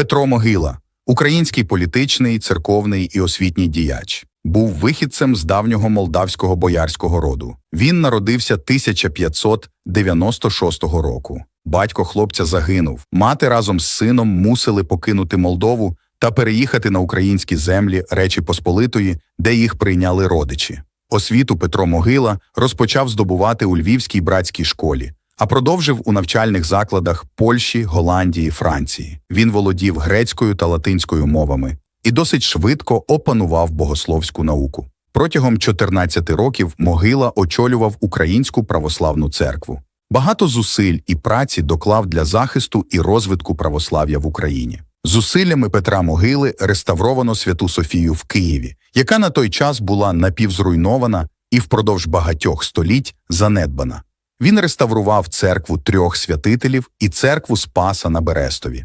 Петро Могила, український політичний, церковний і освітній діяч, був вихідцем з давнього молдавського боярського роду. Він народився 1596 року. Батько хлопця загинув. Мати разом з сином мусили покинути Молдову та переїхати на українські землі Речі Посполитої, де їх прийняли родичі. Освіту Петро Могила розпочав здобувати у Львівській братській школі, а продовжив у навчальних закладах Польщі, Голландії, Франції. Він володів грецькою та латинською мовами і досить швидко опанував богословську науку. Протягом 14 років Могила очолював Українську православну церкву. Багато зусиль і праці доклав для захисту і розвитку православ'я в Україні. Зусиллями Петра Могили реставровано Святу Софію в Києві, яка на той час була напівзруйнована і впродовж багатьох століть занедбана. Він реставрував церкву трьох святителів і церкву Спаса на Берестові.